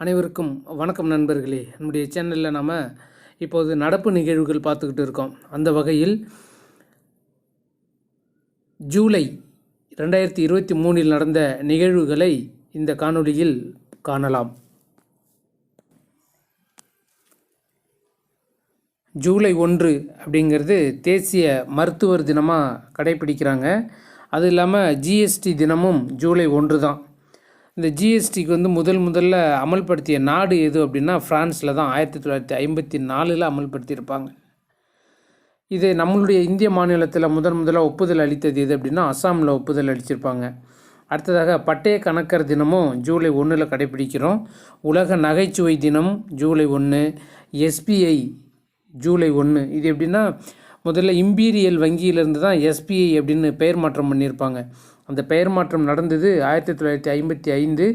அனைவருக்கும் வணக்கம் நண்பர்களே. நம்முடைய சேனலில் நாம் இப்போது நடப்பு நிகழ்வுகள் பார்த்துக்கிட்டு இருக்கோம். அந்த வகையில் ஜூலை ரெண்டாயிரத்தி இருபத்தி மூணில் நடந்த நிகழ்வுகளை இந்த காணொளியில் காணலாம். ஜூலை ஒன்று அப்படிங்கிறது தேசிய மருத்துவர் தினமாக கடைப்பிடிக்கிறாங்க அது இல்லாமல் ஜிஎஸ்டி தினமும் ஜூலை ஒன்று தான். இந்த ஜிஎஸ்டிக்கு வந்து முதல் முதல்ல அமல்படுத்திய நாடு எது அப்படின்னா ஃப்ரான்ஸில் தான் ஆயிரத்தி தொள்ளாயிரத்தி ஐம்பத்தி நாலில் அமல்படுத்தியிருப்பாங்க. இது நம்மளுடைய இந்திய மாநிலத்தில் முதன் முதலாக ஒப்புதல் அளித்தது எது அப்படின்னா அஸ்ஸாமில் ஒப்புதல் அளிச்சிருப்பாங்க. அடுத்ததாக பட்டய கணக்கர் தினமும் ஜூலை ஒன்றில் கடைபிடிக்கிறோம். உலக நகைச்சுவை தினம் ஜூலை ஒன்று எஸ்பிஐ ஜூலை ஒன்று இது எப்படின்னா முதல்ல இம்பீரியல் வங்கியிலேருந்து தான் எஸ்பிஐ அப்படின்னு பெயர் மாற்றம் பண்ணியிருப்பாங்க. அந்த பெயர் மாற்றம் நடந்தது ஆயிரத்தி தொள்ளாயிரத்தி ஐம்பத்தி ஐந்து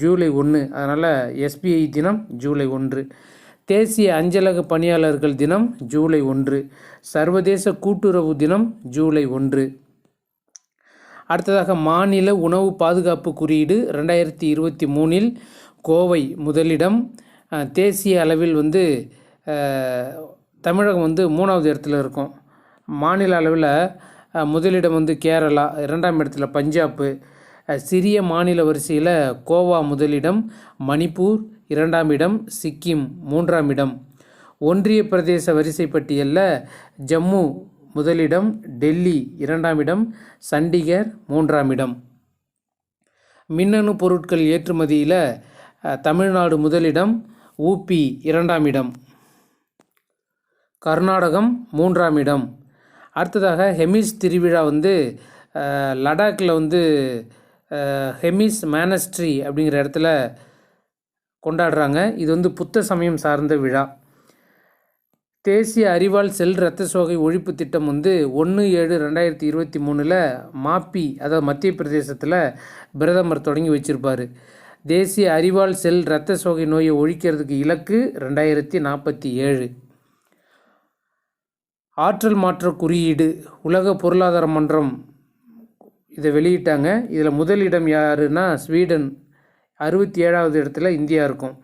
ஜூலை ஒன்று. அதனால் எஸ்பிஐ தினம் ஜூலை ஒன்று. தேசிய அஞ்சலக பணியாளர்கள் தினம் ஜூலை ஒன்று. சர்வதேச கூட்டுறவு தினம் ஜூலை ஒன்று. அடுத்ததாக மாநில உணவு பாதுகாப்பு குறியீடு ரெண்டாயிரத்தி இருபத்தி மூணில் கோவை முதலிடம். தேசிய அளவில் வந்து தமிழகம் வந்து மூணாவது இடத்துல இருக்கும். மாநில அளவில் முதலிடம் வந்து கேரளா இரண்டாம் இடத்துல பஞ்சாப்பு சிறிய மாநில வரிசையில் கோவா முதலிடம் மணிப்பூர் இரண்டாம் இடம் சிக்கிம் மூன்றாம் இடம். ஒன்றிய பிரதேச வரிசை பட்டியலில் ஜம்மு முதலிடம் டெல்லி இரண்டாம் இடம் சண்டிகர் மூன்றாம் இடம். மின்னணு பொருட்கள் ஏற்றுமதியில் தமிழ்நாடு முதலிடம் ஊபி இரண்டாம் இடம். கர்நாடகம் மூன்றாம் இடம். அடுத்ததாக ஹெமிஸ் திருவிழா வந்து லடாக்கில் வந்து ஹெமிஸ் மேனஸ்ட்ரி அப்படிங்கிற இடத்துல கொண்டாடுறாங்க. இது வந்து புத்த சமயம் சார்ந்த விழா. தேசிய அறிவால் செல் இரத்த சோகை ஒழிப்பு திட்டம் வந்து ஒன்று ஏழு ரெண்டாயிரத்தி இருபத்தி மூணில் மாப்பி அதாவது மத்திய பிரதேசத்தில் பிரதமர் தொடங்கி வச்சிருப்பார். தேசிய அறிவால் செல் இரத்த சோகை நோயை ஒழிக்கிறதுக்கு இலக்கு ரெண்டாயிரத்தி நாற்பத்தி ஏழு. ஆற்றல் மாற்ற குறியீடு உலக பொருளாதார மன்றம் இதை வெளியிட்டாங்க. இதில் முதலிடம் யாருன்னா ஸ்வீடன். அறுபத்தி ஏழாவது இடத்துல இந்தியா இருக்கும்.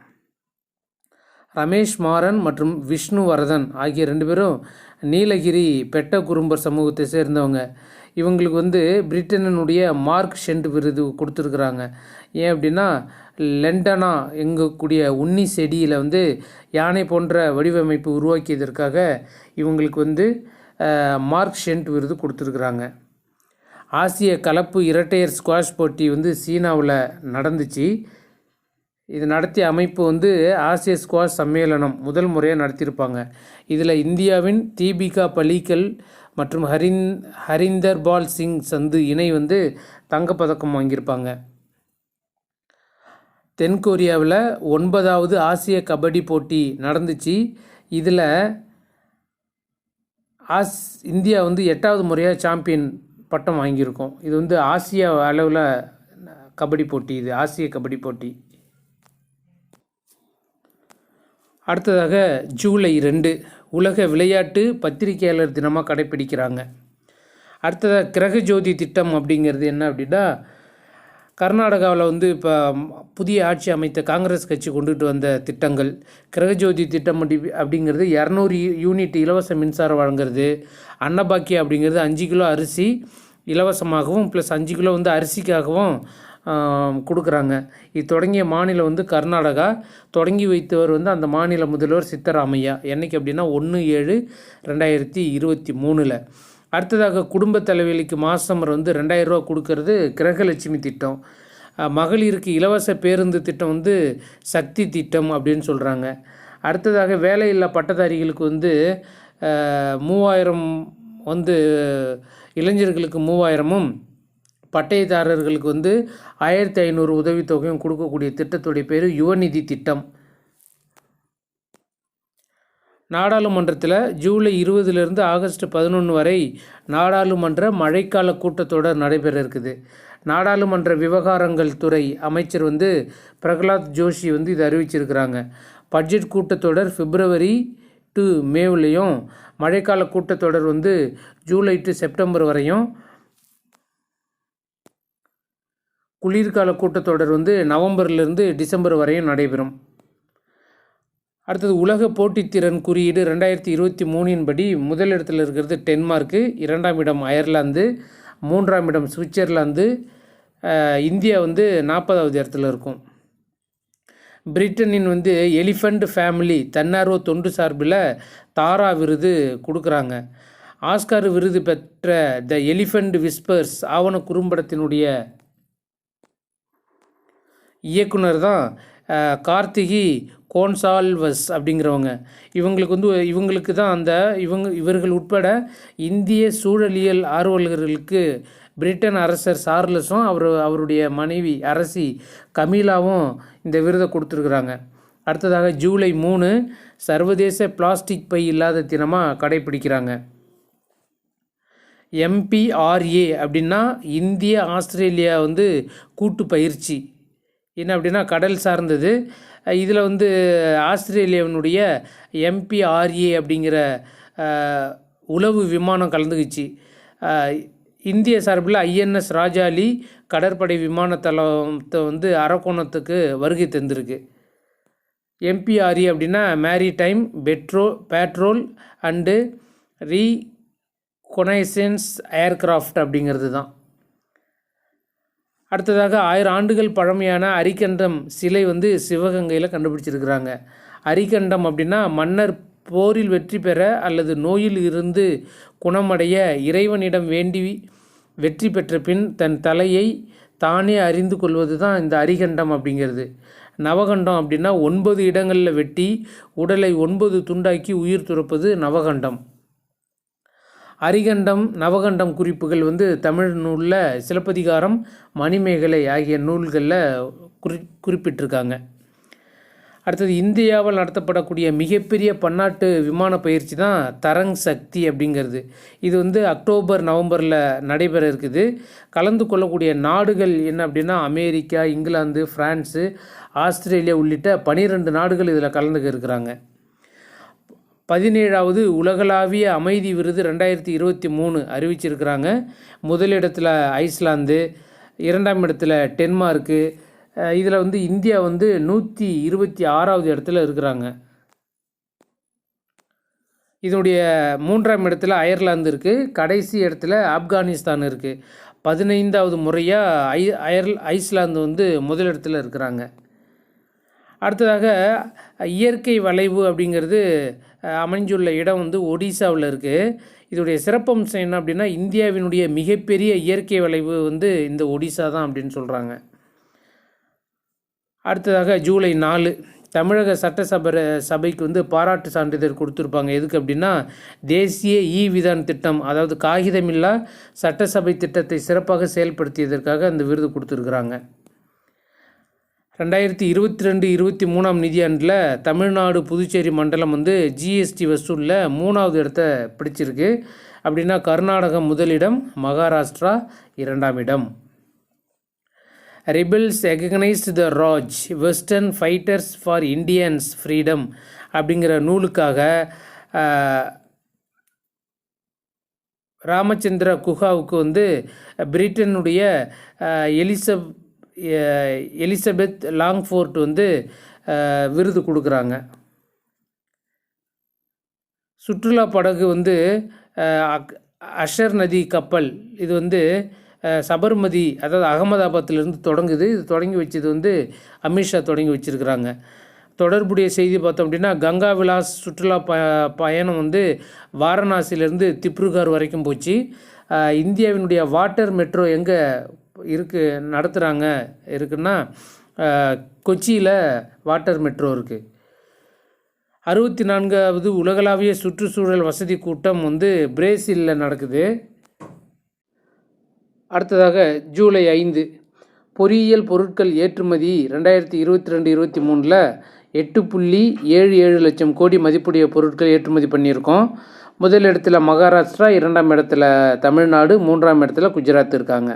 ரமேஷ் மாறன் மற்றும் விஷ்ணு வரதன் ஆகிய ரெண்டு பேரும் நீலகிரி பெட்ட குறும்பர் சமூகத்தை சேர்ந்தவங்க. இவங்களுக்கு வந்து பிரிட்டனினுடைய மார்க் ஷெண்ட் விருது கொடுத்துருக்குறாங்க. ஏன் அப்படின்னா லெண்டனா எங்கக்கூடிய உன்னி செடியில் வந்து யானை போன்ற வடிவமைப்பு உருவாக்கியதற்காக இவங்களுக்கு வந்து மார்க் ஷென்ட் விருது கொடுத்துருக்குறாங்க. ஆசிய கலப்பு இரட்டையர் ஸ்குவாஷ் போட்டி வந்து சீனாவில் நடந்துச்சு. இது நடத்திய அமைப்பு வந்து ஆசிய ஸ்குவாஷ் சம்மேளனம் முதல் முறையாக நடத்தியிருப்பாங்க. இதில் இந்தியாவின் தீபிகா பலீக்கல் மற்றும் ஹரின் ஹரிந்தர் பால் சிங் சந்து இணை வந்து தங்கப்பதக்கம் வாங்கியிருப்பாங்க. தென்கொரியாவில் ஒன்பதாவது ஆசிய கபடி போட்டி நடந்துச்சு. இதில் ஆஸ் இந்தியா வந்து எட்டாவது முறையாக சாம்பியன் பட்டம் வாங்கியிருக்கோம். இது வந்து ஆசிய அளவில் கபடி போட்டி இது ஆசிய கபடி போட்டி. அடுத்ததாக ஜூலை ரெண்டு உலக விளையாட்டு பத்திரிகையாளர் தினமாக கடைப்பிடிக்கிறாங்க அடுத்ததாக கிரகஜோதி திட்டம் அப்படிங்கிறது என்ன அப்படின்னா கர்நாடகாவில் வந்து இப்போ புதிய ஆட்சி அமைத்த காங்கிரஸ் கட்சி கொண்டுட்டு வந்த திட்டங்கள் கிரகஜோதி திட்டம் அப்படிங்கிறது இரநூறு யூனிட் இலவச மின்சாரம் வழங்குறது அன்னபாக்கியா அப்படிங்கிறது அஞ்சு கிலோ அரிசி இலவசமாகவும் ப்ளஸ் அஞ்சு கிலோ வந்து அரிசிக்காகவும் கொடுக்குறாங்க. இது தொடங்கிய மாநிலம் வந்து கர்நாடகா. தொடங்கி வைத்தவர் வந்து அந்த மாநில முதல்வர் சித்தராமையா. என்றைக்கு அப்படின்னா ஒன்று ஏழு ரெண்டாயிரத்தி இருபத்தி மூணில். அடுத்ததாக குடும்ப தலைவலிக்கு மாதம் வந்து ரெண்டாயிரம் ரூபா கொடுக்கறது கிரகலட்சுமி திட்டம். மகளிருக்கு இலவச பேருந்து திட்டம் வந்து சக்தி திட்டம் அப்படின்னு சொல்கிறாங்க அடுத்ததாக வேலையில்லா பட்டதாரிகளுக்கு வந்து மூவாயிரம் வந்து இளைஞர்களுக்கு மூவாயிரமும் பட்டயதாரர்களுக்கு வந்து ஆயிரத்தி ஐநூறு உதவித்தொகையும் கொடுக்கக்கூடிய திட்டத்துடைய பேர் யுவநிதி திட்டம். நாடாளுமன்றத்தில் ஜூலை இருபதுலேருந்து ஆகஸ்ட் பதினொன்று வரை நாடாளுமன்ற மழைக்கால கூட்டத்தொடர் நடைபெற இருக்குது. நாடாளுமன்ற விவகாரங்கள் துறை அமைச்சர் வந்து பிரகலாத் ஜோஷி வந்து இது அறிவிச்சிருக்கிறாங்க. பட்ஜெட் கூட்டத்தொடர் பிப்ரவரி டு மேவுலேயும் மழைக்கால கூட்டத்தொடர் வந்து ஜூலை டு செப்டம்பர் வரையும் குளிர்கால கூட்டத்தொடர் வந்து நவம்பர்லேருந்து டிசம்பர் வரையும் நடைபெறும். அடுத்தது உலக போட்டித்திறன் குறியீடு ரெண்டாயிரத்தி இருபத்தி மூணின் படி முதலிடத்தில் இருக்கிறது டென்மார்க்கு. இரண்டாம் இடம் அயர்லாந்து மூன்றாம் இடம் சுவிட்சர்லாந்து இந்தியா வந்து நாற்பதாவது இடத்துல இருக்கும். பிரிட்டனின் வந்து எலிஃபண்ட் ஃபேமிலி தன்னார்வ தொண்டு சார்பில் தாரா விருது கொடுக்குறாங்க. ஆஸ்கார் விருது பெற்ற த எலிஃபண்ட் விஸ்பர்ஸ் ஆவண குறும்படத்தினுடைய இயக்குனர் தான் கார்த்திகி கோன்சால்வஸ் அப்படிங்கிறவங்க. இவங்களுக்கு வந்து இவங்களுக்கு தான் அந்த இவங்க இவர்கள் உட்பட இந்திய சூழலியல் ஆர்வலர்களுக்கு பிரிட்டன் அரசர் சார்லஸும் அவர் அவருடைய மனைவி அரசி கமீலாவும் இந்த விருதை கொடுத்துருக்குறாங்க. அடுத்ததாக ஜூலை மூணு சர்வதேச பிளாஸ்டிக் பை இல்லாத தினமாக கடைப்பிடிக்கிறாங்க எம்பிஆர்ஏ அப்படின்னா இந்திய ஆஸ்திரேலியா வந்து கூட்டு பயிற்சி. என்ன அப்படின்னா கடல் சார்ந்தது. இதில் வந்து ஆஸ்திரேலியாவினுடைய எம்பிஆர்ஏ அப்படிங்கிற உளவு விமானம் கலந்துக்குச்சு. இந்திய சார்பில் ஐஎன்எஸ் ராஜாலி கடற்படை விமானத்தளத்தை வந்து அரக்கோணத்துக்கு வருகை தந்திருக்கு. எம்பிஆர்இ அப்படின்னா maritime petro patrol and reconnaissance aircraft அப்படிங்கிறது தான் அடுத்ததாக ஆயிரம் ஆண்டுகள் பழமையான அரிக்கண்டம் சிலை வந்து சிவகங்கையில் கண்டுபிடிச்சிருக்கிறாங்க. அரிக்கண்டம் அப்படின்னா மன்னர் போரில் வெற்றி பெற அல்லது நோயில் இருந்து குணமடைய இறைவனிடம் வேண்டி வெற்றி பெற்ற பின் தன் தலையை தானே அறிந்து கொள்வது தான் இந்த அரிகண்டம் அப்படிங்கிறது. நவகண்டம் அப்படின்னா ஒன்பது இடங்களில் வெட்டி உடலை ஒன்பது துண்டாக்கி உயிர் துறப்பது நவகண்டம். அரிகண்டம் நவகண்டம் குறிப்புகள் வந்து தமிழ் நூலில் சிலப்பதிகாரம் மணிமேகலை ஆகிய நூல்களில் குறி குறிப்பிட்டிருக்காங்க. அடுத்தது இந்தியாவில் நடத்தப்படக்கூடிய மிகப்பெரிய பன்னாட்டு விமான பயிற்சி தான் தரங் சக்தி அப்படிங்கிறது. இது வந்து அக்டோபர் நவம்பரில் நடைபெற இருக்குது. கலந்து கொள்ளக்கூடிய நாடுகள் என்ன அப்படின்னா அமெரிக்கா இங்கிலாந்து ஃப்ரான்ஸு ஆஸ்திரேலியா உள்ளிட்ட பனிரெண்டு நாடுகள் இதில் கலந்துக்க இருக்கிறாங்க. பதினேழாவது உலகளாவிய அமைதி விருது ரெண்டாயிரத்தி இருபத்தி மூணு அறிவிச்சிருக்கிறாங்க. முதலிடத்தில் ஐஸ்லாந்து இரண்டாம் இடத்துல டென்மார்க்கு இதில் வந்து இந்தியா வந்து நூற்றி இருபத்தி ஆறாவது இடத்துல இருக்கிறாங்க. இதனுடைய மூன்றாம் இடத்துல அயர்லாந்து இருக்குது கடைசி இடத்துல ஆப்கானிஸ்தான் இருக்குது பதினைந்தாவது முறையாக ஐ அயர் ஐஸ்லாந்து வந்து முதலிடத்தில் இருக்கிறாங்க. அடுத்ததாக இயற்கை வளைவு அப்படிங்கிறது அமைஞ்சுள்ள இடம் வந்து ஒடிசாவில் இருக்குது இதோடைய சிறப்பம்சம் என்ன அப்படின்னா இந்தியாவினுடைய மிகப்பெரிய இயற்கை வளைவு வந்து இந்த ஒடிசா தான் அப்படின்னு சொல்கிறாங்க அடுத்ததாக ஜூலை நாலு தமிழக சட்டசபை சபைக்கு வந்து பாராட்டு சான்றிதழ் கொடுத்துருப்பாங்க. எதுக்கு அப்படின்னா தேசிய இ விதான் திட்டம் அதாவது காகிதமில்லா சட்டசபை திட்டத்தை சிறப்பாக செயல்படுத்தியதற்காக அந்த விருது கொடுத்துருக்குறாங்க. ரெண்டாயிரத்தி இருபத்தி ரெண்டு இருபத்தி மூணாம் நிதியாண்டில் தமிழ்நாடு புதுச்சேரி மண்டலம் வந்து ஜிஎஸ்டி வசூலில் மூணாவது இடத்த பிடிச்சிருக்கு. அப்படின்னா கர்நாடகம் முதலிடம் மகாராஷ்டிரா இரண்டாம் இடம். Rebels against the Raj western fighters for Indians freedom அப்படிங்கிற நூலுக்காக ராமச்சந்திர குஹாவுக்கு வந்து பிரிட்டனுடைய எலிசப் எலிசபெத் லாங்ஃபோர்ட் வந்து விருது கொடுக்குறாங்க. சுற்றுலா படகு வந்து அக்- அஷர் நதி கப்பல். இது வந்து சபர்மதி அதாவது அகமதாபாத்திலிருந்து தொடங்குது. இது தொடங்கி வச்சது வந்து அமித்ஷா தொடங்கி வச்சிருக்கிறாங்க. தொடர்புடைய செய்தி பார்த்தோம் அப்படின்னா கங்கா விலாஸ் சுற்றுலா ப பயணம் வந்து வாரணாசியிலேருந்து திப்ருகார் வரைக்கும் போச்சு. இந்தியாவினுடைய வாட்டர் மெட்ரோ எங்கே இருக்கு நடத்துகிறாங்க இருக்குன்னா கொச்சியில் வாட்டர் மெட்ரோ இருக்குது அறுபத்தி நான்காவது உலகளாவிய சுற்றுச்சூழல் வசதி கூட்டம் வந்து பிரேசிலில் நடக்குது. அடுத்ததாக ஜூலை ஐந்து பொறியியல் பொருட்கள் ஏற்றுமதி ரெண்டாயிரத்தி இருபத்தி ரெண்டு இருபத்தி மூணில் எட்டு புள்ளி ஏழு ஏழு லட்சம் கோடி மதிப்புடைய பொருட்கள் ஏற்றுமதி பண்ணியிருக்கோம். முதல் இடத்துல மகாராஷ்டிரா இரண்டாம் இடத்துல தமிழ்நாடு மூன்றாம் இடத்துல குஜராத் இருக்காங்க.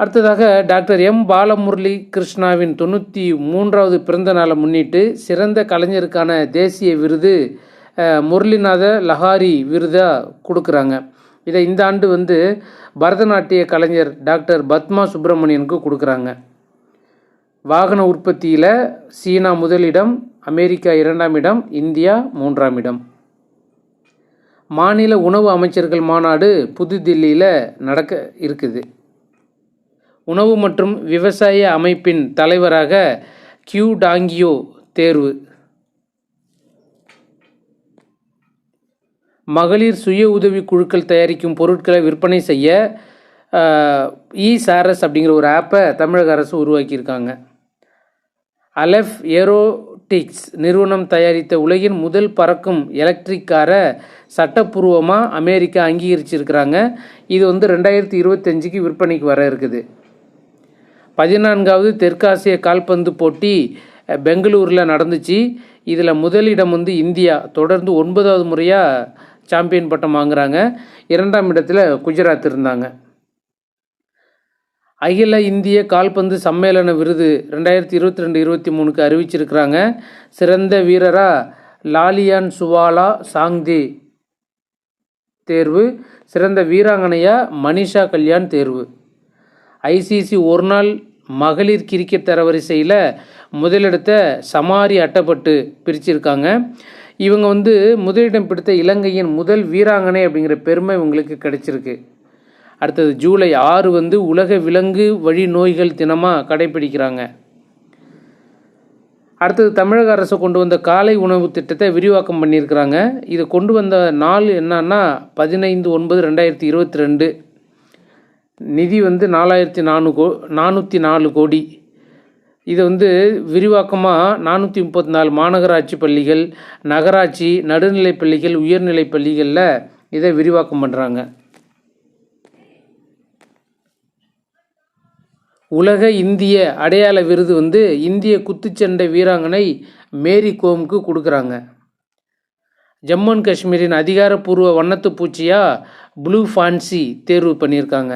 அடுத்ததாக டாக்டர் எம் பாலமுரளி கிருஷ்ணாவின் தொண்ணூற்றி மூன்றாவது பிறந்த நாளை முன்னிட்டு சிறந்த கலைஞருக்கான தேசிய விருது முரளிநாத லஹாரி விருதாக கொடுக்குறாங்க. இதை இந்த ஆண்டு வந்து பரதநாட்டிய கலைஞர் டாக்டர் பத்மா சுப்பிரமணியனுக்கு கொடுக்குறாங்க. வாகன உற்பத்தியில் சீனா முதலிடம் அமெரிக்கா இரண்டாம் இடம் இந்தியா மூன்றாம் இடம். மாநில உணவு அமைச்சர்கள் மாநாடு புதுதில்லியில் நடக்க இருக்குது. உணவு மற்றும் விவசாய அமைப்பின் தலைவராக கியூ டாங்கியோ தேர்வு. மகளிர் சுய உதவி குழுக்கள் தயாரிக்கும் பொருட்களை விற்பனை செய்ய இ சாரஸ் அப்படிங்கிற ஒரு ஆப்பை தமிழக அரசு உருவாக்கியிருக்காங்க. அலெஃப் ஏரோடிக்ஸ் நிறுவனம் தயாரித்த உலகின் முதல் பறக்கும் எலக்ட்ரிக் காரை சட்டப்பூர்வமாக அமெரிக்கா அங்கீகரிச்சிருக்கிறாங்க. இது வந்து ரெண்டாயிரத்தி இருபத்தஞ்சிக்கு விற்பனைக்கு வர இருக்குது. பதினான்காவது தெற்காசிய கால்பந்து போட்டி பெங்களூரில் நடந்துச்சு. இதில் முதலிடம் வந்து இந்தியா. தொடர்ந்து ஒன்பதாவது முறையாக சாம்பியன் பட்டம் வாங்குறாங்க. இரண்டாம் இடத்துல குஜராத் இருந்தாங்க. அகில இந்திய கால்பந்து சம்மேளன விருது ரெண்டாயிரத்தி இருபத்தி ரெண்டு இருபத்தி மூணுக்கு அறிவிச்சிருக்கிறாங்க. சிறந்த வீரராக லாலியான் சுவாலா சாங்தே தேர்வு. சிறந்த வீராங்கனையா மனிஷா கல்யாண் தேர்வு. ஐசிசி ஒரு நாள் மகளிர் கிரிக்கெட் தரவரிசையில் முதலிடத்தை சமாரி அட்டப்பட்டு பிரிச்சிருக்காங்க. இவங்க வந்து முதலிடம் பிடித்த இலங்கையின் முதல் வீராங்கனை அப்படிங்கிற பெருமை இவங்களுக்கு கிடைச்சிருக்கு. அடுத்தது ஜூலை ஆறு வந்து உலக விலங்கு வழி நோய்கள் தினமாக கடைபிடிக்கிறாங்க. அடுத்தது தமிழக அரசு கொண்டு வந்த காலை உணவு திட்டத்தை விரிவாக்கம் பண்ணியிருக்கிறாங்க. இதை கொண்டு வந்த நாள் என்னன்னா பதினைந்து ஒன்பது ரெண்டாயிரத்தி இருபத்தி ரெண்டு. நிதி வந்து நாலாயிரத்தி நானூ கோ நானூற்றி நாலு கோடி. இது வந்து விரிவாக்கமாக நானூற்றி முப்பத்தி நாலு மாநகராட்சி பள்ளிகள் நகராட்சி நடுநிலைப் பள்ளிகள் உயர்நிலைப் பள்ளிகளில் இதை விரிவாக்கம் பண்ணுறாங்க உலக இந்திய அடையாள விருது வந்து இந்திய குத்துச்சண்டை வீராங்கனை மேரி கோம்க்கு கொடுக்குறாங்க. ஜம்மு அண்ட் காஷ்மீரின் அதிகாரப்பூர்வ வண்ணத்து பூச்சியாக ப்ளூ ஃபான்சி தேர்வு பண்ணியிருக்காங்க.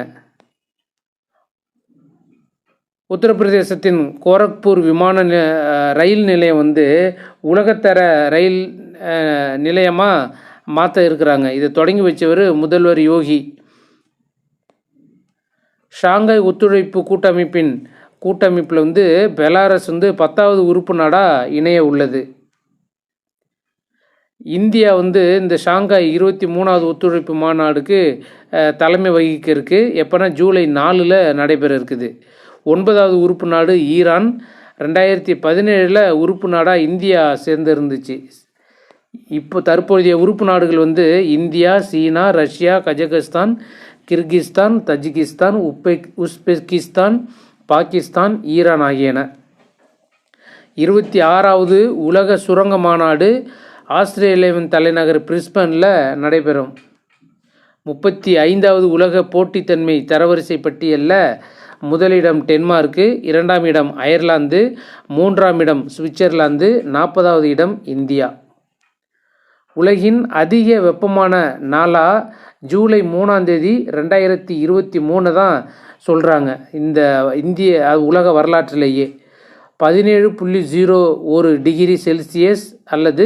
உத்தரப்பிரதேசத்தின் கோரக்பூர் விமான ரயில் நிலையம் வந்து உலகத்தர ரயில் நிலையமாக மாற்ற இருக்கிறாங்க. இதை தொடங்கி வச்சவர் முதல்வர் யோகி. ஷாங்காய் ஒத்துழைப்பு கூட்டமைப்பின் கூட்டமைப்பில் வந்து பெலாரஸ் வந்து பத்தாவது உறுப்பு நாடாக இணைய உள்ளது. இந்தியா வந்து இந்த ஷாங்காய் இருபத்தி மூணாவது ஒத்துழைப்பு மாநாடுக்கு தலைமை வகிக்க இருக்குது எப்போனா ஜூலை நாலில் நடைபெற இருக்குது. ஒன்பதாவது உறுப்பு நாடு ஈரான். ரெண்டாயிரத்தி பதினேழில் உறுப்பு நாடாக இந்தியா சேர்ந்திருந்துச்சு. இப்போ தற்போதைய உறுப்பு நாடுகள் வந்து இந்தியா சீனா Russia Kazakhstan Kyrgyzstan Tajikistan Uzbek Uzbekistan Pakistan Iran ஆகியன. இருபத்தி ஆறாவது உலக சுரங்க மாநாடு ஆஸ்திரேலியாவின் தலைநகர் பிரிஸ்பனில் நடைபெறும். முப்பத்தி ஐந்தாவது உலக போட்டித்தன்மை தரவரிசை பட்டியலில் முதலிடம் டென்மார்க்கு இரண்டாம் இடம் அயர்லாந்து மூன்றாம் இடம் சுவிட்சர்லாந்து நாற்பதாவது இடம் இந்தியா. உலகின் அதிக வெப்பமான நாளாக ஜூலை மூணாம் தேதி ரெண்டாயிரத்தி இருபத்தி மூணு தான் சொல்கிறாங்க இந்த இந்திய உலக வரலாற்றிலேயே பதினேழு புள்ளி ஜீரோ ஒரு டிகிரி செல்சியஸ் அல்லது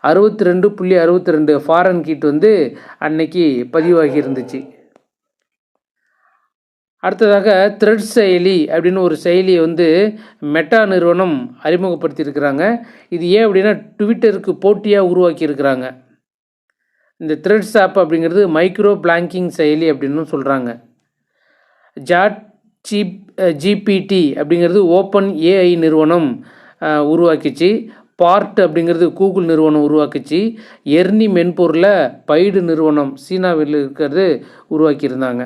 அறுபத்தி ரெண்டு புள்ளி அறுபத்தி ரெண்டு ஃபாரன்கீட் வந்து அன்னைக்கு பதிவாகி இருந்துச்சு. அடுத்ததாக த்ரெட் செயலி அப்படின்னு ஒரு செயலியை வந்து மெட்டா நிறுவனம் அறிமுகப்படுத்தியிருக்கிறாங்க. இது ஏன் அப்படின்னா ட்விட்டருக்கு போட்டியாக உருவாக்கியிருக்கிறாங்க. இந்த த்ரெட்ஸ் ஆப் அப்படிங்கிறது மைக்ரோ பிளாங்கிங் செயலி அப்படின்னு சொல்கிறாங்க ஜாட் ஜிப் ஜிபிடி அப்படிங்கிறது ஓப்பன் ஏஐ நிறுவனம் உருவாக்கிச்சு. பார்ட் அப்படிங்கிறது கூகுள் நிறுவனம் உருவாக்கிச்சு. எர்னி மென்பொருளை பைடு நிறுவனம் சீனாவில் இருக்கிறது உருவாக்கியிருந்தாங்க.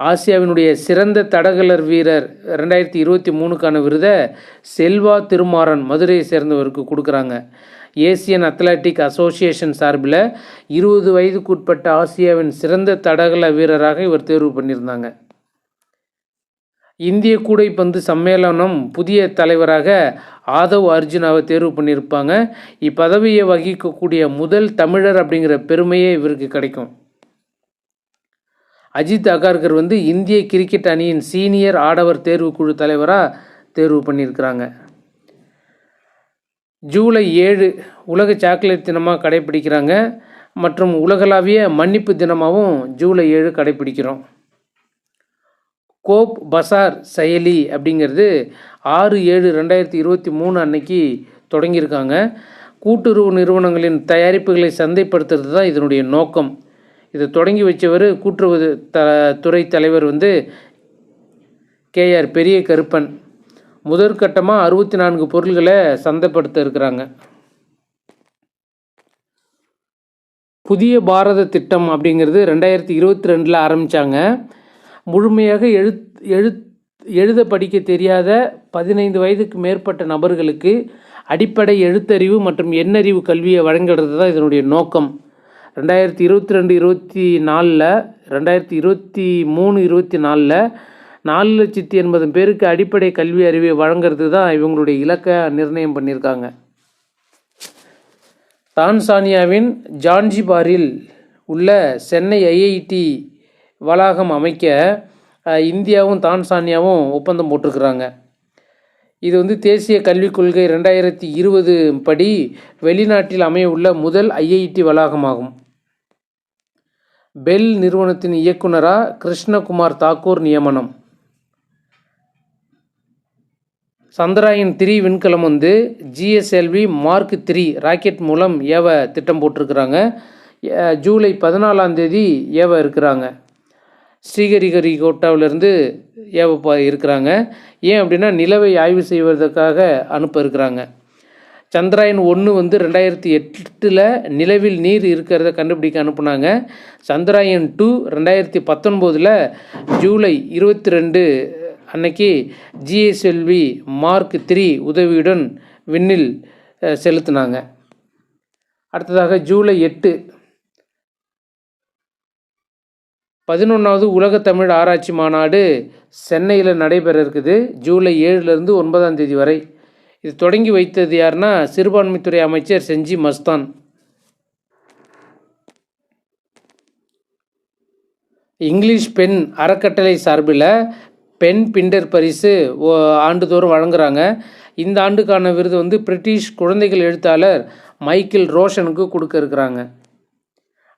ஆசியாவினுடைய சிறந்த தடகளர் வீரர் ரெண்டாயிரத்தி இருபத்தி மூணுக்கான விருதை செல்வா திருமாறன் மதுரையை சேர்ந்தவருக்கு கொடுக்குறாங்க. ஏசியன் அத்லட்டிக் அசோசியேஷன் சார்பில் இருபது வயதுக்குட்பட்ட ஆசியாவின் சிறந்த தடகள வீரராக இவர் தேர்வு பண்ணியிருந்தாங்க. இந்திய கூடைப்பந்து சம்மேளனம் புதிய தலைவராக ஆதவ் அர்ஜுனாவை தேர்வு பண்ணியிருப்பாங்க. இப்பதவியை வகிக்கக்கூடிய முதல் தமிழர் அப்படிங்கிற பெருமையே இவருக்கு கிடைக்கும். அஜித் அகார்கர் வந்து இந்திய கிரிக்கெட் அணியின் சீனியர் ஆடவர் தேர்வுக்குழு தலைவராக தேர்வு பண்ணியிருக்கிறாங்க. ஜூலை ஏழு உலக சாக்லேட் தினமாக கடைபிடிக்கிறாங்க மற்றும் உலகளாவிய மன்னிப்பு தினமாகவும் ஜூலை ஏழு கடைப்பிடிக்கிறோம். கோப் பசார் செயலி அப்படிங்கிறது ஆறு ஏழு ரெண்டாயிரத்தி இருபத்தி மூணு அன்னைக்கு தொடங்கியிருக்காங்க. கூட்டுறவு நிறுவனங்களின் தயாரிப்புகளை சந்தைப்படுத்துறது தான் இதனுடைய நோக்கம். இதை தொடங்கி வச்சவர் கூட்டுறவு த துறை தலைவர் வந்து கேஆர் பெரிய கருப்பன் முதற்கட்டமாக அறுபத்தி நான்கு பொருள்களை சந்தைப்படுத்த இருக்கிறாங்க புதிய பாரத திட்டம் அப்படிங்கிறது ரெண்டாயிரத்தி இருபத்தி ரெண்டில் ஆரம்பித்தாங்க முழுமையாக எழுத் எழுத் எழுத படிக்க தெரியாத பதினைந்து வயதுக்கு மேற்பட்ட நபர்களுக்கு அடிப்படை எழுத்தறிவு மற்றும் எண்ணறிவு கல்வியை வழங்குறது தான் இதனுடைய நோக்கம். ரெண்டாயிரத்தி இருபத்தி ரெண்டு இருபத்தி நாலில் ரெண்டாயிரத்தி இருபத்தி மூணு இருபத்தி நாலில் நாலு லட்சத்தி எண்பது பேருக்கு அடிப்படை கல்வி அறிவை வழங்குறது தான் இவங்களுடைய இலக்கை நிர்ணயம் பண்ணியிருக்காங்க. தான்சானியாவின் ஜான்ஜிபாரில் உள்ள சென்னை ஐஐடி வளாகம் அமைக்க இந்தியாவும் தான்சானியாவும் ஒப்பந்தம் போட்டிருக்கிறாங்க. இது வந்து தேசிய கல்விக் கொள்கை ரெண்டாயிரத்தி இருபது படி வெளிநாட்டில் அமைய உள்ள முதல் ஐஐடி வளாகமாகும். பெல் நிறுவனத்தின் இயக்குனராக கிருஷ்ணகுமார் தாக்கூர் நியமனம். சந்திராயன் த்ரீ விண்கலம் வந்து ஜிஎஸ்எல்வி மார்க் த்ரீ ராக்கெட் மூலம் ஏவ திட்டம் போட்டிருக்கிறாங்க. ஜூலை பதினாலாம் தேதி ஏவ இருக்கிறாங்க. ஸ்ரீஹரிகோட்டாவிலிருந்து ஏவ ப- இருக்கிறாங்க. ஏன் அப்படின்னா நிலவை ஆய்வு செய்வதற்காக அனுப்ப இருக்கிறாங்க. சந்திராயன் ஒன்று வந்து ரெண்டாயிரத்தி எட்டில் நிலவில் நீர் இருக்கிறத கண்டுபிடிக்க அனுப்புனாங்க. சந்திராயன் டூ ரெண்டாயிரத்தி பத்தொன்பதில் ஜூலை இருபத்தி ரெண்டு அன்னைக்கு ஜிஎஸ்எல்வி மார்க் த்ரீ உதவியுடன் விண்ணில் செலுத்தினாங்க. அடுத்ததாக ஜூலை எட்டு பதினொன்றாவது உலக தமிழ் ஆராய்ச்சி மாநாடு சென்னையில் நடைபெற இருக்குது. ஜூலை ஏழுலேருந்து ஒன்பதாம் தேதி வரை. இது தொடங்கி வைத்தது யாருன்னா சிறுபான்மைத்துறை அமைச்சர் செஞ்சி மஸ்தான். இங்கிலீஷ் பெண் அறக்கட்டளை சார்பில் பெண் பிண்டர் பரிசு ஓ- ஆண்டுதோறும் வழங்குறாங்க. இந்த ஆண்டுக்கான விருது வந்து பிரிட்டிஷ் குழந்தைகள் எழுத்தாளர் மைக்கேல் ரோஷனுக்கு கொடுக்க இருக்கிறாங்க.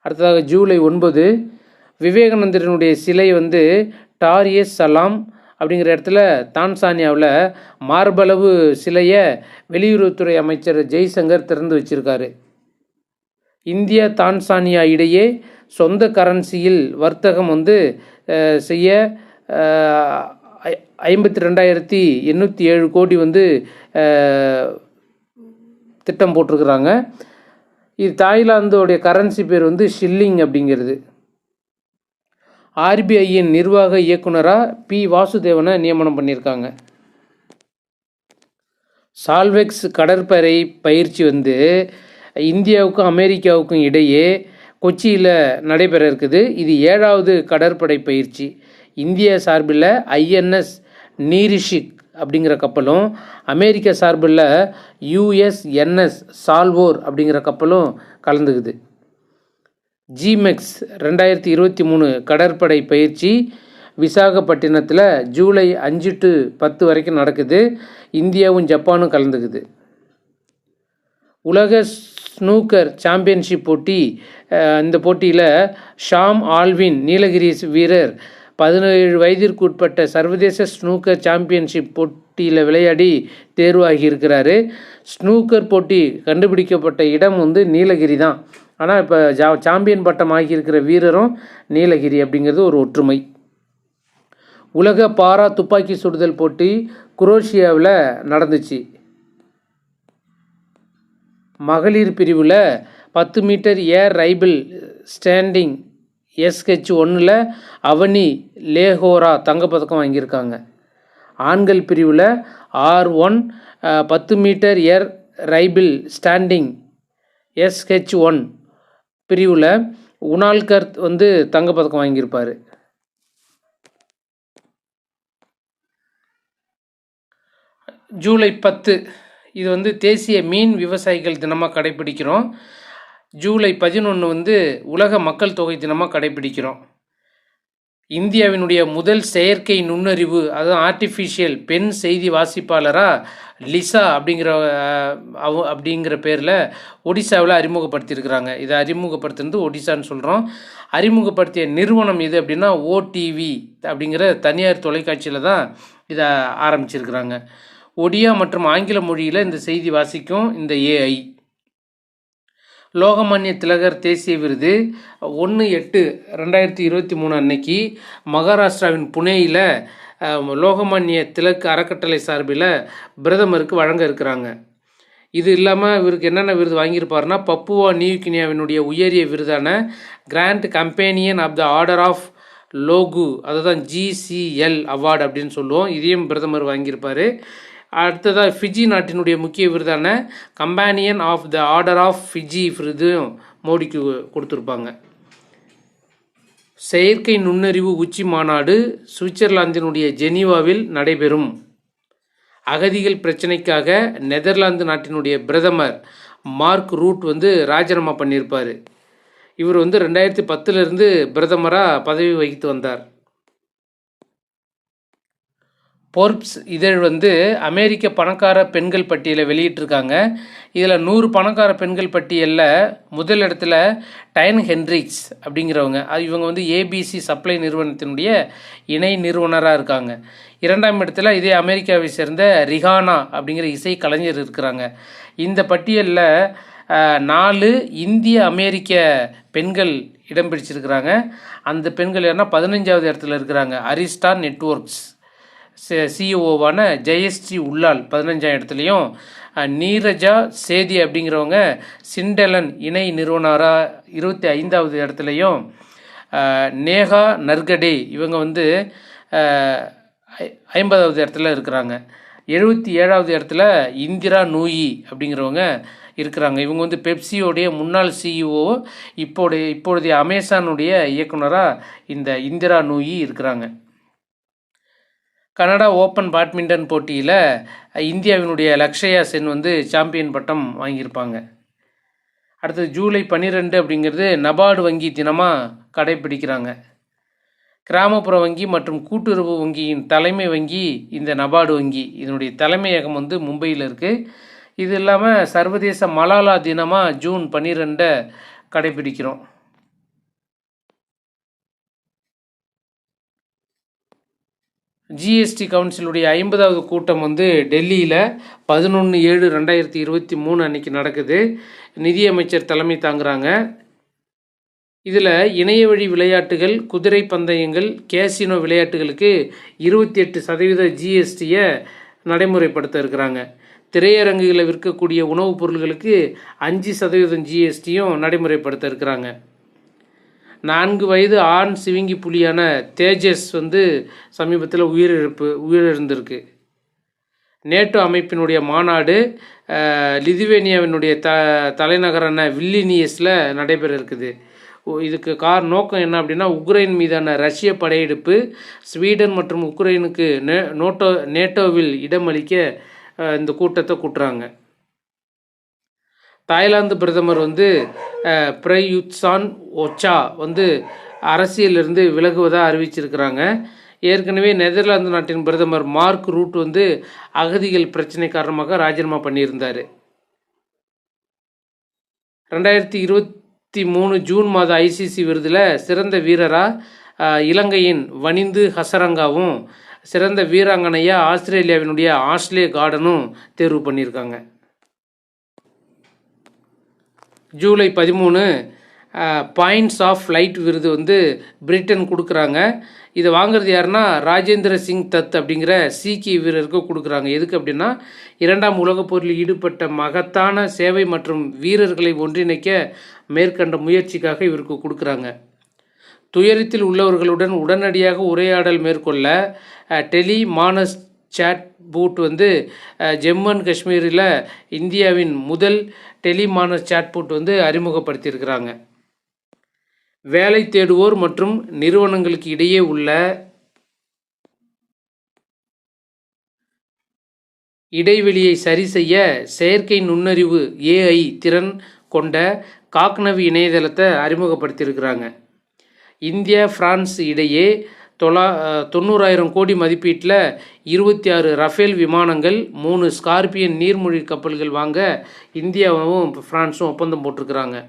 அடுத்ததாக ஜூலை ஒன்பது விவேகானந்தரனுடைய சிலை வந்து டாரியஸ் சலாம் அப்படிங்கிற இடத்துல தான்சானியாவில் மார்பளவு சிலையை வெளியுறவுத்துறை அமைச்சர் ஜெய்சங்கர் திறந்து வச்சிருக்காரு. இந்தியா தான்சானியா இடையே சொந்த கரன்சியில் வர்த்தகம் வந்து செய்ய ஐம்பத்தி ரெண்டாயிரத்தி எண்ணூற்றி ஏழு கோடி வந்து திட்டம் போட்டிருக்கிறாங்க. இது தாய்லாந்தோடைய கரன்சி பேர் வந்து ஷில்லிங் அப்படிங்கிறது. ஆர்பிஐயின் நிர்வாக இயக்குனராக பி. வாசுதேவனை நியமனம் பண்ணியிருக்காங்க. சால்வெக்ஸ் கடற்படை பயிற்சி வந்து இந்தியாவுக்கும் அமெரிக்காவுக்கும் இடையே கொச்சியில் நடைபெற இருக்குது. இது ஏழாவது கடற்படை பயிற்சி. இந்திய சார்பில் ஐஎன்எஸ் நீரிஷிக் அப்படிங்கிற கப்பலும் அமெரிக்க சார்பில் யுஎஸ்என்எஸ் சால்வோர் அப்படிங்கிற கப்பலும் கலந்துக்குது. ஜிமெக்ஸ் ரெண்டாயிரத்தி இருபத்தி மூணு கடற்படை பயிற்சி விசாகப்பட்டினத்தில் ஜூலை அஞ்சு டு பத்து வரைக்கும் நடக்குது. இந்தியாவும் ஜப்பானும் கலந்துக்குது. உலக ஸ்னூக்கர் சாம்பியன்ஷிப் போட்டி இந்த போட்டியில் ஷாம் ஆல்வின் நீலகிரி வீரர் பதினேழு வயதிற்கு உட்பட்ட சர்வதேச ஸ்னூக்கர் சாம்பியன்ஷிப் போட்டியில் விளையாடி தேர்வாகி இருக்கிறாரு ஸ்னூக்கர் போட்டி கண்டுபிடிக்கப்பட்ட இடம் வந்து நீலகிரி தான். ஆனால் இப்போ ஜா சாம்பியன் பட்டம் ஆகியிருக்கிற வீரரும் நீலகிரி அப்படிங்கிறது ஒரு ஒற்றுமை. உலக பாரா துப்பாக்கி சுடுதல் போட்டி குரோஷியாவில் நடந்துச்சு. மகளிர் பிரிவில் பத்து metre air rifle standing SH ஒன்றில் அவனி லேஹோரா தங்கப்பதக்கம் வாங்கியிருக்காங்க. ஆண்கள் பிரிவில் ஆர் ஒன் பத்து metre air rifle standing SH one. பிரிவில் உனால்கர் வந்து தங்கப்பதக்கம் வாங்கியிருப்பார். ஜூலை பத்து இது வந்து தேசிய மீன் விவசாயிகள் தினமாக கடைப்பிடிக்கிறோம் ஜூலை பதினொன்று வந்து உலக மக்கள் தொகை தினமாக கடைப்பிடிக்கிறோம் இந்தியாவினுடைய முதல் செயற்கை நுண்ணறிவு அதுவும் ஆர்டிஃபிஷியல் பெண் செய்தி வாசிப்பாளராக லிசா அப்படிங்கிற அவ அப்படிங்கிற பேரில் ஒடிசாவில் அறிமுகப்படுத்தியிருக்கிறாங்க. இதை அறிமுகப்படுத்துனது ஒடிசான்னு சொல்கிறோம் அறிமுகப்படுத்திய நிறுவனம் எது அப்படின்னா ஓடிவி அப்படிங்கிற தனியார் தொலைக்காட்சியில் தான் இதை ஆரம்பிச்சிருக்கிறாங்க. ஒடியா மற்றும் ஆங்கில மொழியில் இந்த செய்தி வாசிக்கும் இந்த ஏஐ லோகமானிய திலகர் தேசிய விருது ஒன்று எட்டு ரெண்டாயிரத்தி இருபத்தி மூணு அன்னைக்கு மகாராஷ்டிராவின் புனேயில் லோகமானிய திலக் அறக்கட்டளை சார்பில் பிரதமருக்கு வழங்க இருக்கிறாங்க. இது இல்லாமல் இவருக்கு என்னென்ன விருது வாங்கியிருப்பாருன்னா பப்புவா நியூகினியாவினுடைய உயரிய விருதான grand companion of the order of Logohu அதுதான் ஜிசிஎல் அவார்டு அப்படின்னு சொல்லுவோம். இதையும் பிரதமர் வாங்கியிருப்பார். அடுத்ததாக ஃபிஜி நாட்டினுடைய முக்கிய விருதான companion of the order of Fiji விருதும் மோடிக்கு கொடுத்துருப்பாங்க. செயற்கை நுண்ணறிவு உச்சி மாநாடு சுவிட்சர்லாந்தினுடைய ஜெனீவாவில் நடைபெறும். அகதிகள் பிரச்சனைக்காக நெதர்லாந்து நாட்டினுடைய பிரதமர் மார்க் ரூட் வந்து ராஜினாமா பண்ணியிருப்பார். இவர் வந்து ரெண்டாயிரத்தி பத்துலேருந்து பிரதமராக பதவி வகித்து வந்தார். போர்ப்ஸ் இதழ் வந்து அமெரிக்க பணக்கார பெண்கள் பட்டியலை வெளியிட்டிருக்காங்க. இதில் நூறு பணக்கார பெண்கள் பட்டியலில் முதல் இடத்துல டைன் ஹென்ரிக்ஸ் அப்படிங்கிறவங்க. அது இவங்க வந்து ஏபிசி சப்ளை நிறுவனத்தினுடைய இணை நிறுவனராக இருக்காங்க. இரண்டாம் இடத்துல இதே அமெரிக்காவை சேர்ந்த ரிஹானா அப்படிங்கிற இசை கலைஞர் இருக்கிறாங்க. இந்த பட்டியலில் நாலு இந்திய அமெரிக்க பெண்கள் இடம் பிடிச்சிருக்கிறாங்க. அந்த பெண்கள் யாருன்னா பதினஞ்சாவது இடத்துல இருக்கிறாங்க. அரிஸ்டா நெட்வொர்க்ஸ். சிஇஓவான ஜெயஸ்ரீ உள்ளால் பதினஞ்சாம் இடத்துலையும் நீரஜா சேதி அப்படிங்கிறவங்க சிண்டலன் இணை நிறுவனராக இருபத்தி ஐந்தாவது இடத்துலையும் நேகா நர்கடே இவங்க வந்து ஐ- ஐம்பதாவது இடத்துல இருக்கிறாங்க. எழுபத்தி ஏழாவது இடத்துல இந்திரா நூயி அப்படிங்கிறவங்க இருக்கிறாங்க. இவங்க வந்து பெப்சியோடைய முன்னாள் சிஇஓ இப்போடைய இப்பொழுதைய அமேசானுடைய இயக்குனராக இந்த இந்திரா நூயி இருக்கிறாங்க. கனடா ஓப்பன் பேட்மிண்டன் போட்டியில் இந்தியாவினுடைய லக்ஷயா சென் வந்து சாம்பியன் பட்டம் வாங்கியிருப்பாங்க. அடுத்தது ஜூலை பன்னிரெண்டு அப்படிங்கிறது நபார்டு வங்கி தினமாக கடைப்பிடிக்கிறாங்க கிராமப்புற வங்கி மற்றும் கூட்டுறவு வங்கியின் தலைமை வங்கி இந்த நபார்டு வங்கி. இதனுடைய தலைமையகம் வந்து மும்பையில் இருக்குது இது இல்லாமல் சர்வதேச மலாலா தினமாக ஜூன் பன்னிரெண்டை கடைப்பிடிக்கிறோம் ஜிஎஸ்டி கவுன்சிலுடைய ஐம்பதாவது கூட்டம் வந்து டெல்லியில் பதினொன்று ஏழு ரெண்டாயிரத்தி இருபத்தி மூணு அன்னைக்கு நடக்குது. நிதியமைச்சர் தலைமை தாங்குறாங்க. இதில் இணைய வழி விளையாட்டுகள் குதிரை பந்தயங்கள் கேசினோ விளையாட்டுகளுக்கு இருபத்தி எட்டு சதவீத ஜிஎஸ்டியை நடைமுறைப்படுத்த இருக்கிறாங்க. திரையரங்குகளில் விற்கக்கூடிய உணவுப் பொருள்களுக்கு அஞ்சு சதவீதம் ஜிஎஸ்டியும் நடைமுறைப்படுத்த இருக்கிறாங்க. நான்கு வயது ஆண் சிவிங்கி புலியான தேஜஸ் வந்து சமீபத்தில் உயிரிழப்பு உயிரிழந்திருக்கு. நேட்டோ அமைப்பினுடைய மாநாடு லிதுவேனியாவினுடைய த தலைநகரான வில்லினியஸில் நடைபெற இருக்குது இதுக்கு கார் நோக்கம் என்ன அப்படின்னா உக்ரைன் மீதான ரஷ்ய படையெடுப்பு ஸ்வீடன் மற்றும் உக்ரைனுக்கு நே நோட்டோ நேட்டோவில் இடமளிக்க இந்த கூட்டத்தை கூட்டுறாங்க. தாய்லாந்து பிரதமர் வந்து பிரயுத்சான் ஒச்சா வந்து அரசியலிருந்து விலகுவதாக அறிவிச்சிருக்கிறாங்க. ஏற்கனவே நெதர்லாந்து நாட்டின் பிரதமர் மார்க் ரூட் வந்து அகதிகள் பிரச்சனை காரணமாக ராஜினாமா பண்ணியிருந்தார். ரெண்டாயிரத்தி இருபத்தி மூணு ஜூன் மாத ஐசிசி விருதில் சிறந்த வீரராக இலங்கையின் வனிந்து ஹசரங்காவும் சிறந்த வீராங்கனையாக ஆஸ்திரேலியாவினுடைய ஆஸ்லே கார்டனும் தேர்வு பண்ணியிருக்காங்க. ஜூலை பதிமூணு பாயிண்ட்ஸ் ஆஃப் லைட் விருது வந்து பிரிட்டன் கொடுக்குறாங்க. இதை வாங்குறது யாருன்னா ராஜேந்திர சிங் தத் அப்படிங்கிற சீக்கிய வீரருக்கு கொடுக்குறாங்க. எதுக்கு அப்படின்னா இரண்டாம் உலகப் போரில் ஈடுபட்ட மகத்தான சேவை மற்றும் வீரர்களை ஒன்றிணைக்க மேற்கண்ட முயற்சிக்காக இவருக்கு கொடுக்குறாங்க. துயரத்தில் உள்ளவர்களுடன் உடனடியாக உரையாடல் மேற்கொள்ள டெலி மானஸ் சாட் பூட் வந்து ஜம்மு அண்ட் காஷ்மீரில் இந்தியாவின் முதல் டெலிமானஸ் சாட்பூட் வந்து அறிமுகப்படுத்தியிருக்கிறாங்க. வேலை தேடுவோர் மற்றும் நிறுவனங்களுக்கு இடையே உள்ள இடைவெளியை சரி செய்ய செயற்கை நுண்ணறிவு ஏஐ திறன் கொண்ட காக்னவி இணையதளத்தை அறிமுகப்படுத்தியிருக்கிறாங்க. இந்தியா பிரான்ஸ் இடையே தொள்ளா தொண்ணூறாயிரம் கோடி மதிப்பீட்டில் இருபத்தி ஆறு ரஃபேல் விமானங்கள் மூணு ஸ்கார்பியன் நீர்மொழி கப்பல்கள் வாங்க இந்தியாவும் ஃப்ரான்ஸும் ஒப்பந்தம் போட்டிருக்கிறாங்க.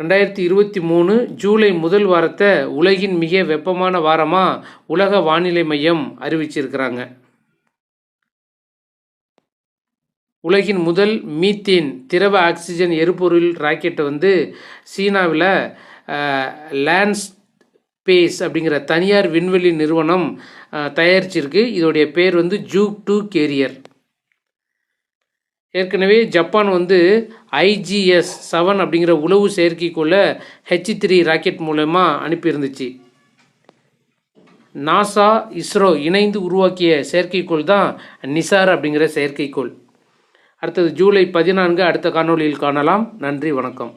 ரெண்டாயிரத்தி இருபத்தி மூணு ஜூலை முதல் வாரத்தை உலகின் மிக வெப்பமான வாரமாக உலக வானிலை மையம் அறிவிச்சிருக்கிறாங்க. உலகின் முதல் மீத்தேன் திரவ ஆக்சிஜன் எரிபொருள் ராக்கெட்டை வந்து சீனாவில் லேண்ட்ஸ் பேஸ் அப்படிங்கிற தனியார் விண்வெளி நிறுவனம் தயாரிச்சிருக்கு. இதோடைய பேர் வந்து ஜூக் டூ கேரியர் ஏற்கனவே ஜப்பான் வந்து ஐஜிஎஸ் செவன் அப்படிங்கிற உளவு செயற்கைக்கோளை ஹெச் த்ரீ ராக்கெட் மூலமாக அனுப்பியிருந்துச்சு. நாசா இஸ்ரோ இணைந்து உருவாக்கிய செயற்கைக்கோள் தான் நிசார் அப்படிங்கிற செயற்கைக்கோள். அடுத்தது ஜூலை பதினான்கு அடுத்த காணொளியில் காணலாம். நன்றி வணக்கம்.